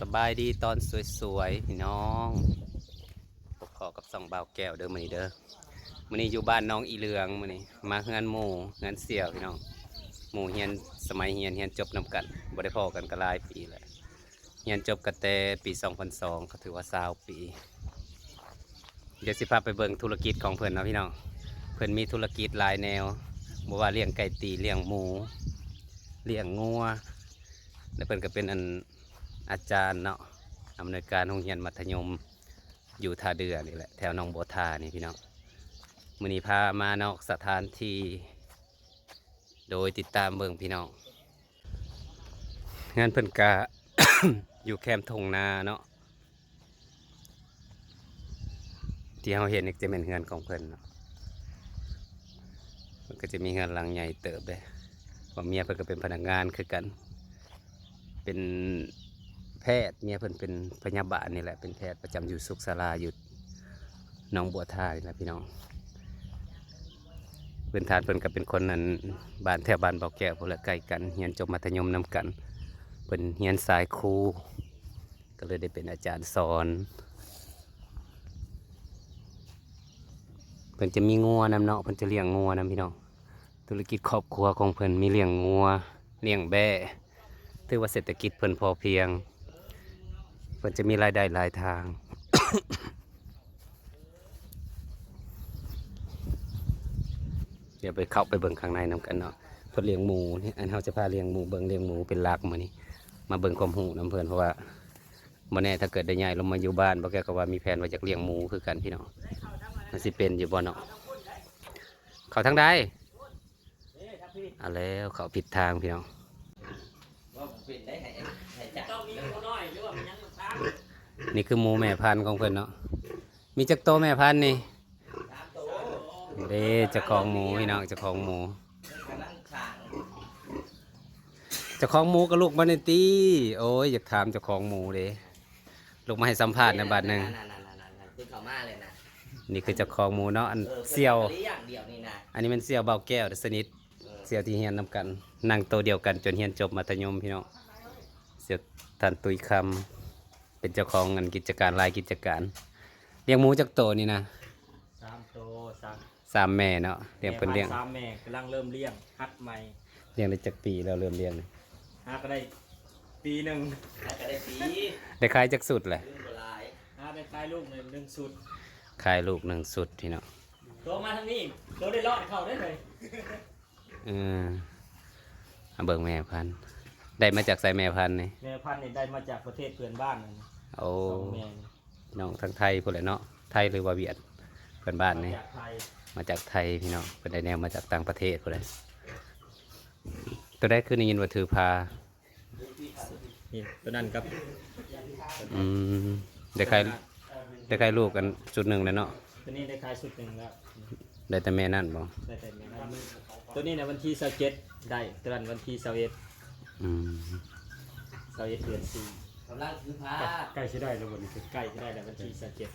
สบายดีตอนสวยๆพี่น้องปกคอกับสองบ่าวแก้วเด้อมื้อนี้เด้อมือนี้อยู่บ้านน้องอีเหลืองมือนี้มาเฮือนหมู่เฮือนเสี่ยวพี่น้องหมู่เฮียนสมัยเฮียนเฮียนจบนํกันบ่ได้พอกันก็หลายปีแล้วเฮียนจบกันแต่ปี 2002ก็ถือว่า20ปี เดี๋ยวสิพาไปเบิ่งธุรกิจของเพิ่นเนาะพี่น้องเพิ่นมีธุรกิจหลายแนวบ่ว่าเลี้ยงไก่ตีเลี้ยงหมูเลี้ยงงัวแล้วเพิ่นก็เป็นอัน อาจารย์เนาะอำนวยการโรงเรียนมัธยมอยู่ท่าเดือนี่แหละแถวหนองบัวทานี่พี่น้องมือนี้พามานอกสถานที่โดยติดตามเบิ่งพี่น้องงานเพิ่นกะอยู่แคมป์ทงนาเนาะที่เราเห็นนี่จะเป็นเฮือนของเพิ่นเนาะมันก็จะมีเฮือนหลังใหญ่เติบเลยว่าเมียเพิ่นก็เป็นพนักงานคือกัน เป็น พทย์เมียเพิ่นเป็นพยาบาลนี่แหละเป็นแพทย์ประจำอยู่สุขศาลาอยู่หนองบัวท่านี่แหละพี่น้องเพื้นฐานเพิ่นก็เป็นคนนั้นบ้านแถวบ้านเบาแก้วพวกละใกล้กันเรียนจบมัธยมนํกันเพิ่นเรียนสายครูก็เลยได้เป็นอาจารย์สอนเพิ่นจะมีงัวนำเนาะเพิ่นจะเลี้ยงงัวนำพี่น้องธุรกิจครอบครัวของเพิ่นมีเลี้ยงงัวเลี้ยงแบะถือว่าเศรษฐกิจเพิ่นพอเพียง พิ่นจะมีรายได้หลายทาง เดี๋ยวไปเข้าไปเบิ่งข้างในนํกันเนาะเพิ่นเลี้ยงหมูนี่อันเฮาจะพาเลี้ยงหมูเบิ่งเลี้ยงหมูเป็นหลักมื้อนี้ มาเบิ่งความรู้นํเพิ่นเพราะว่าบ่แน่ถ้าเกิดได้ย้ายลงมาอยู่บ้านบ่แกก็ว่ามีแผนว่าจะเลี้ยงหมูคือกันพี่น้องมันสิเป็นอยู่บ่เนาะเข้าทางใดเอาแล้วเข้าผิดทางพี่น้องว่าผมเป็นได้ให้ให้จัก นี่คือหมูแม่พันธุ์ของเพิ่นเนาะ มีจักโตแม่พันธุ์นี่เด้เจ้าของหมูพี่น้องเจ้าของหมูกำลังช่างเจ้าของหมูกับลูกมาในตีโอ้ยอยากถามเจ้าของหมูเด้ลูกมาให้สัมภาษณ์ในบัดหนึ่งนั่นๆๆๆคือเขามาเลยนะนี่คือเจ้าของหมูเนาะอันออเสี่ยว พิ่นอย่างเดียวนี่นะอันนี้มันเสี่ยวเบาแก้วสนิทเออเสี่ยวที่เฮียนนำกันนั่งโตวเดียวกันจนเฮียนจบมัธยมพี่น้องเสี่ยวทันตุยคำ เป็นเจ้าของเงินกิจการหลายกิจการเลี้ยงหมูจักโตวนี่นะสามโตสามสามแม่เนาะเลี้ยงเพิ่นเลี้ยงสามแม่กำลังเริ่มเลี้ยงฮัดใหม่เลี้ยงได้จักปีแล้วเริ่มเลี้ยงหาก็ได้ปีหนึ่งแล้วก็ได้ปีได้ขายจักสุดเลยลืมบ่หลายหาได้คลายลูกหนึ่งหนึ่งสุดขายลูกหนึ่งสุดพี่น้องโตมาทางนี้โตได้รอดเข้าได้เลยเออเอาเบิ่งแม่พันธุ์ได้มาจากใส่แม่พันธุ์นี่แม่พันธุ์นี่ได้มาจากประเทศเพื่อนบ้านนั่ นโอ้สองแม่พี่น้องทั้งไทยพุ่นแหละเนาะไทยหรือว่าเวียดเพื่อนบ้านนี่ จากไทยมาจากไทยพี่น้องเพิ่นได้แนวมาจากต่างประเทศพุ่นเลยตัวได้คือได้ยินว่าถือพา นี่ตัวนั้นครับอืมได้ใครได้ใครลูกกันจุดหนึ่งแล้วเนาะตัวนี้ได้คลายสุดหนึ่งแล้วได้แต่แม่นั่นบ่ได้แต่แม่นั้นตัวนี้ในวันที่สิบเจ็ดได้ตัวนั้นวันที่สิบเอ็ดอืม สิบเอ็ดเดือนสี่ กำลังคือพาใกล้จะได้แล้ววันนี้ใกล้จะได้แล้ววันที่สิบเจ็ด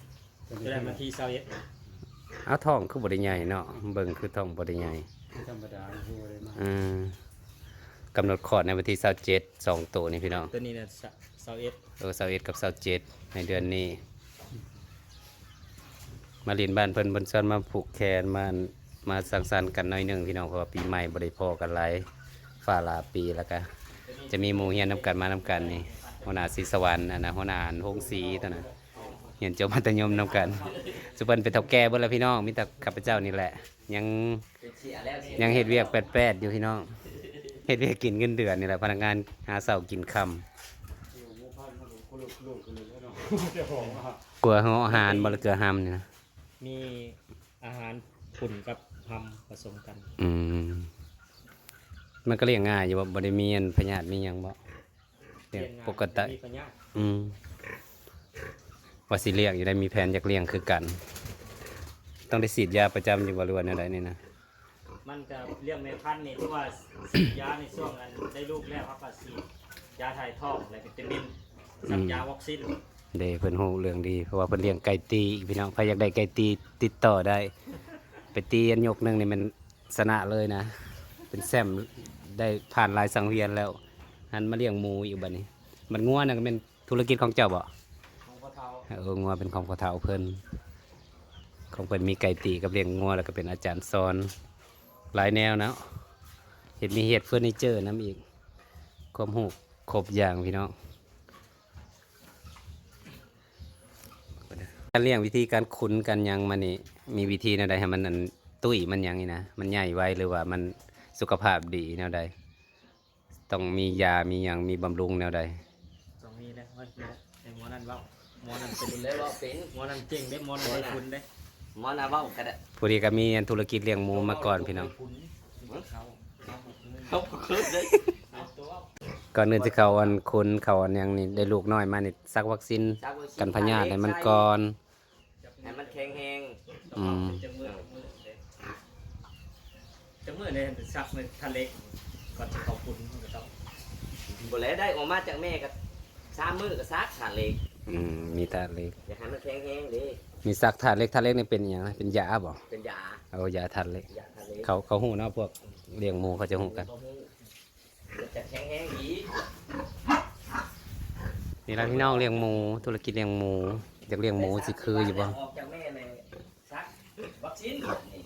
จะได้วันที่สิบเอ็ดเอาท้องคือบ่ได้ใหญ่เนาะเบิ่งคือท้องบ่ได้ใหญ่ธรรมดาหัวเลยมาอืมกำหนดคลอดในวันที่27สองตัวนี่พี่น้องตัวนี้เนี่ยสิบเอ็ดเออเสาเอ็ดกับเสาเจ็ดในเดือนนี้ มาลินบ้านเพิ่นเพิ่นชวนมาผูกแขนมามาสังสรรค์กันหน่อยหนึ่งพี่น้องเพราะว่าปีใหม่บริพอกันหลายฝ่าลาปีแล้วก็จะมีหมู่เฮียนนำกันมานำกันนี่ หัวหน้าศรีสวรรค์อันนะหัวหน้าหงศรีตัวนั้นเฮียนจบมัธยมนำกัน สุเพิ่นเป็นเฒ่าแก่เบิ่แล้วพี่น้องมีแต่ข้าพเจ้านี่แหละ ยังเป็นเสียแล้วเสียยังเฮ็ดเวียกแปดๆอยู่พี่น้องเฮ็ดเวียกกินเงินเดือนนี่แหละพนักงานหาเสากินค่ำเจ้าของอะกลัวเขาอาหารบลเกลือหำนี่นะมีอาหารขุ่นกับทำผสมกัน อืมมันก็เลี้ยงง่ายอยู่บ่บริมีอันพยาธิมีหยังบ่ เลี้ยงเลี้ยงง่ายปกติมีปัญญาอืมว่าสิเลี้ยงอยู่ได้มีแผนอยากเลี้ยงคือกัน ต้องได้ฉีดยาประจำอยู่บ่หรือว่าแนวใดนี่นะมันจะเรื่องในพันธุ์นี่ที่ว่าฉีดยาในช่วงนั้นได้ลูกแล้วครับก็ฉีดยาถ่ายท้องอะไรวิตามินสักยาวัคซีนเด้เพิ่นฮู้เรื่องดี เพราะว่าเพิ่นเลี้ยงไก่ตีอีกพี่น้องใครอยากได้ไก่ตีติดต่อได้ ไปตีอันยกหนึงนี่มันชนะเลยนะ เป็นแซมได้ผ่านหลายสังเวียนแล้ว หันมาเลี้ยงหมูอีกบัดนี้ มันง่วน่ะก็เป็นธุรกิจของเจ้าบ่ของพ่อเฒ่าเอองัวเป็นของพ่อเฒ่าเพิ่นของเพิ่นมีไก่ตีกับเลี้ยงงัวแล้วก็เป็นอาจารย์สอนหลายแนวนะเห็นมีเฮ็ดเฟอร์นิเจอร์นํอีกความรู้ครบอย่างพี่น้องการเลี้ยงวิธีการขุนกันยังมันนี่มีวิธีแนวใดให้มันตุ้ยมันยังนี่นะมันใหญ่ไวหรือว่ามันสุขภาพดีแนวใด ต้องมียา มีหยังมีบำรุงแนวใดตรงนี้นะว่าไอ้หมอนั่นเว้าหมอนั่นเป็นคุณเลยว่าเป็นหมอนั่นเก่งเด้หมอนั่นได้คุณเด้หมอนาเว้าก็ได้พอดีก็มีอันธุรกิจเลี้ยงหมูมาก่อนพี่น้องเขาเขาบอกเลยเขาคืนเลยเอาตัวก่อนอื่นที่เขาอันคุณเขาอันหยังนี่ได้ลูกน้อยมานี่ซักวัคซีนกันพยาธิให้มันก่อนให้มันแข็งแรงอืมจังมือจังมือเด้จังมือเลยซักในทะเล ก่อนจะเข้าคุณมันก็ต้องบ่แล้วได้ออกมาจากแม่ก็สามมื้อก็ซักขาดเหล็กอืมมีตาเล็ก อยากให้มันแข็งแรงดิมีซักถาดเล็กถาดเล็กนี่เป็นอหย่างนะเป็นยาบ่เป็นยาเอายาถาดเล็ก ยาขาดเหล็กเขาเขาหูเนาะพวกเลี้ยงหมูเขาจะหูกัน มันจะแข็งแรงดีนี่ละพี่น้องเลี้ยงหมู ธุรกิจเลี้ยงหมูอยากเลี้ยงหมูสิคืออยู่บ่ออกจากแม่เลยซักวัคซีนนี่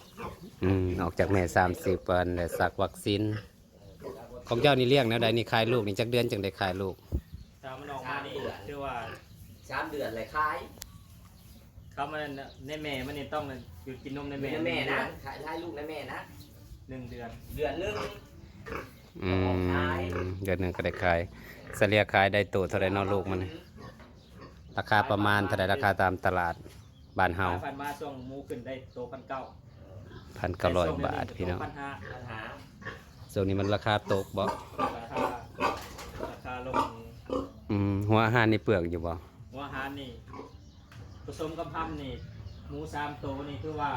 อืมออกจากแม่สามสิบวันแต่ซักวัคซีน ของเจ้านี่เลี้ยงแนวใดนี่ขายลูกนี่จักเดือนจึงได้ขายลูกตามมันออกมานี่คือว่าสามเดือนเลยคายเขามันในแม่มันนี่ต้องหยุดกินนมในแม่แม่แม่นะขายได้ลูกนะแม่นะหนึ่งเดือน เดือนหนึงอืมเดือนหนึ่งก็ได้ขายเสลียขายได้ตัวเท่าไรเนอลูกมันนี่ราคาประมาณเท่าไรราคาตามตลาดบ้านเฮาพันมาช่วงหมูขึ้นได้โตพันเก้าพันเก้าร้อยบาทพี่น้องพันห้าปัญหา ส่วนนี้มันราคาตกบ่ ราคาราคาลงอืมหัวอาหารนี่เปลือกอยู่บ่ หัวอาหารนี่ผสมกับพัมนี่หมูสามโตวนี่คือว่า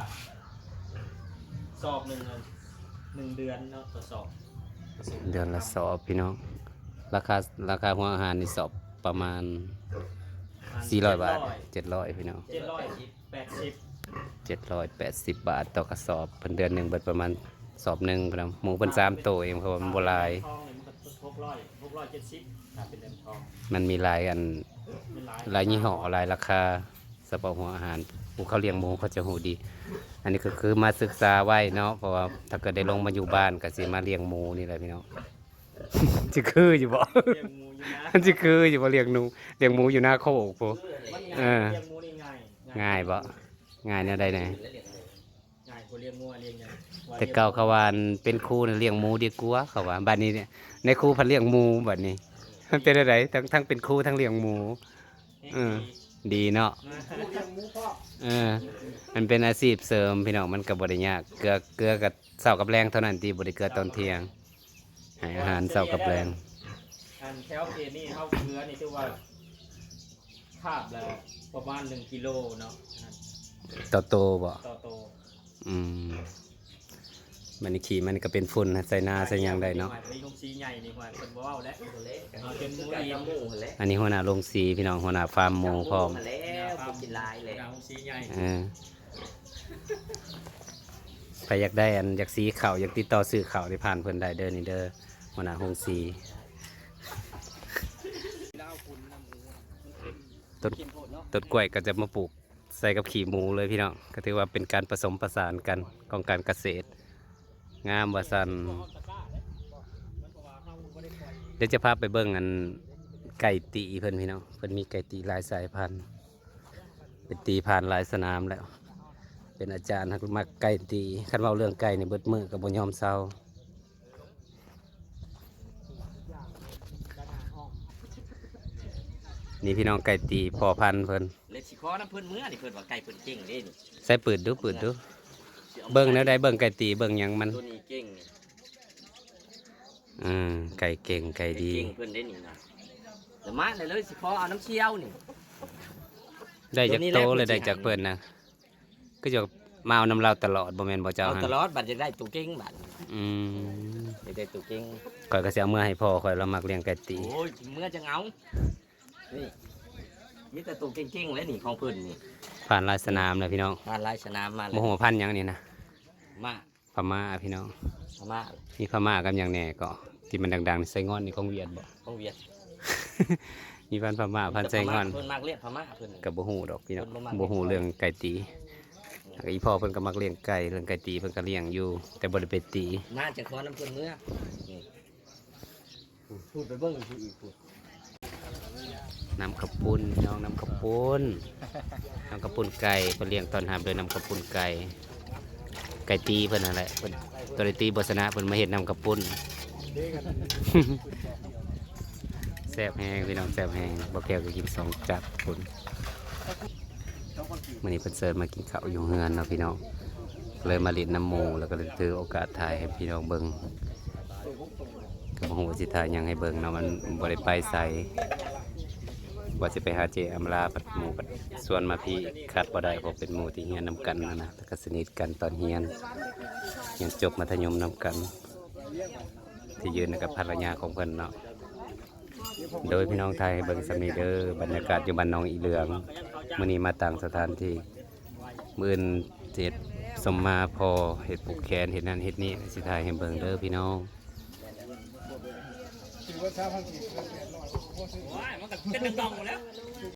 สอบหนึ่งอะหนึ่งเดือนเนาะต่อสอบผสมเดือนละสอบพี่น้อง ราคาราคาหัวอาหารนี่สอบประมาณ400 บาท 700 พี่น้อง เจ็ดร้อยแปดสิบ780 บาทต่อกระสอบเพิ่นเดือนหนึงเบิดประมาณ สอบหนึ่งพี่น้องหมูเพิ่นสามโตวเองเพราะว่ามันบ่หลายทองนี่มันก็หกร้อยหกร้อยเจ็ดสิบถ้าเป็นเดือนทองมันมีหลายอันหลายยี่ห้อหลายราคาสำหรับหัวอาหารผู้เขาเลี้ยงหมูเขาจะหูดี อันนี้ก็คือมาศึกษาไว้เนาะเพราะว่าถ้าเกิดได้ลงมาอยู่บ้านก็สิมาเลี้ยงหมูนี่แหละพี่น้องจะคืออยู่บ่มันจะคืออยู่บ่เลี้ยงหนูเลี้ยงหมูอยู่หน้าโคกพวมันเอง่ายอเลี้ยงหมูนี่ง่ายง่ายบ่ง่ายแนวใดแน่แล้วเรียกอะไง่ายกว่าเลี้ยงงัวเลี้ยงยัง แต่เก่าเขาว่าอันเป็นครูน่ะเลี้ยงหมูดีกว่าเขาว่าบัดนี้เนี่ยในครูเพันเลี้ยงหมูบัดนี้ มันเป็นอะไรทั้งทั้งเป็นครูทั้งเลี้ยงหมูเลี้ยงเออดีดีเนาะเออ มันเป็นอาชีพเสริมพี่น้องมันก็บ่ได้ยากเกลือเกลือกับเสากับแรงเท่านั้นที่บ่ได้เกลือตอนเที่ยงให้อาหารเสากับแรงอันแถวเขตนี่เขาเกลือนี่ถือว่าคาบละประมาณหนึ่งกิโลเนาะต่อโตบ่ต่อโต อืม มันนี่ขี่มันก็เป็นฝุ่นนะใส่หน้าใส่หยังได้เนาะหมยถึงลงสีใหญ่นี่หมายเป็นบ่เว้าแล้วตัวเล็กเอาจนหมูไก่อิ่มกับหมูหั่นแหละอันนี้หัวหน้าโรงสีพี่น้องหัวหน้าฟาร์มหมูพร้อมหั่นแล้วผมกินลายเลยลงสีใหญ่เออใครอยากได้อันอยากสีเข่าวอยากติดต่อซื้อเข่าวที่ผ่านเพิ่นได้เด้อนี่เด้อหัวหน้าโรงสีเล่าคุณน้ำหมูมันเค็มต้นเค็มโพดเนาะต้นกล้วยก็จะมาปลูกใส่กับขี่หมูเลยพี่น้องก็ถือว่าเป็นการผสมผสานกันของการเกษตร งามว่าสันบ่เอาตะกร้าเด้มันเพราะว่าเฮาบ่ได้ปล่อยเดี๋ยวจะพาไปเบิ่งอันไก่ตีเพิ่นพี่น้องเพิ่นมีไก่ตีหลายสายพันธุ์เป็นตีผ่านหลายสนามแล้ว เป็นอาจารย์ฮักมักไก่ตีคันเว้าเรื่องไก่นี่เบิดมือกับบ่ยอมเศร้านี่พี่น้องไก่ตีพอพันธุ์เพิ่นเลสิคอน้ำเพิ่นเมื่อนี่เพิ่นว่าไก่เพิ่นเก่งเด้นี่ใส่ปืดดูปืดดู เบิ่งแล้วได้เบิ่งไก่ตีเบิ่งหยังมัน ตัวนี้เก่งนี่อืมไก่เก่งไก่ดี เก่งเพิ่นได้นี่นะแต่มาเลยเลยสิคอเอาน้ำเชี่ยวนี่ ได้จากตัวนี้แหโตละเลยได้เพิ่นสิจากเพิ่นนะก็จะมาเอาน้ำเราตลอดบ่แม่นบ่เจ้าเอาฮะตลอดบัดจะได้ตัวเก่งบัดอืมจะได้ตัวเก่งข่อยก็สิเอามื่อให้พ่อข่อยเรามักเลี้ยงไก่ตี โอ้ยเมื่อจะเอานี่มีแต่ตัวเก่งๆแล้วนี่ของเพิ่นนี่ผ่านหลายสนามเลยพี่น้องมาไล่สนามมาเลโมยโหพันธุ์หยังนี่นะ มาพม่าพี่น้องมามีพม่ากับหยังแหน่ก็ที่มันดังๆนี่ไส้งอนนี่ของเวียดบ่ของเวียดมีพันพม่าพันแซงอนเพิ่นมักเรียกพม่าเพิ่นกับบ่ฮู้ดอกพี่น้องเพิ่นบ่มักบ่ฮู้เรื่องไก่ตีแล้วก็อีพ่อเพิ่นก็มักเลี้ยงไก่เรื่องไก่ตีเพิ่นก็เลี้ยงอยู่ แต่บ่ได้ไปตีน่าจะขอน้ำเพิ่นเมื่อนี่พูดไปเบิ่งพูดอีกพูดน้ำกระปุ้นพี่น้องน้ำกระปุ้นน้ำกระปุ้นไก่เพิ่นเลี้ยงตอนหามโดยน้ำกระปุ้นไก่ ไก่ตีเพิ่นนั่นแหละเพิ่นตัวได้ตีบ่ชนะเพิ่นมาเฮ็ดนำกระปุ้น แซ่บแห้งพี่น้องแซ่บแห้งบ่แก้วก็กินสองจับคุณมื้อนี้เพิ่นเชิญมากินข้าวอยู่เฮือนเนาะพี่น้องเลยมาเลินน้ำมูแล้วก็เลยถือโอกาสถ่ายให้พี่น้องเบิ่งก็บ่ฮู้ว่าสิถ่ายหยังให้เบิ่งเนาะมันบ่ได้ไปไส ว่าสิไปหาเจอำลาปัดหมูปัดส่วนมาพี่คัดบ่ได้เพราะเป็นหมูที่เรียนนํกันนะนะแล้วก็สนิทกันตอนเรียนเรียนจบมัธยมนํกัน ที่ยืนกับภรรยาของเพิ่นเนาะโดยพี่น้องไทยเบิ่งสำนีเด้อบรรยากาศอยู่บ้านน้องอีเหลืองมื้อนี้มาต่างสถานที่มื่นเฮ็ดสมมาพอเฮ็ดปลูกแขนเฮ็ดนั่นเฮ็ดนี่สิถ่ายให้เบิงเด้อพี่น้อง ว้ายมันก็เป็นดองๆหมดแล้ว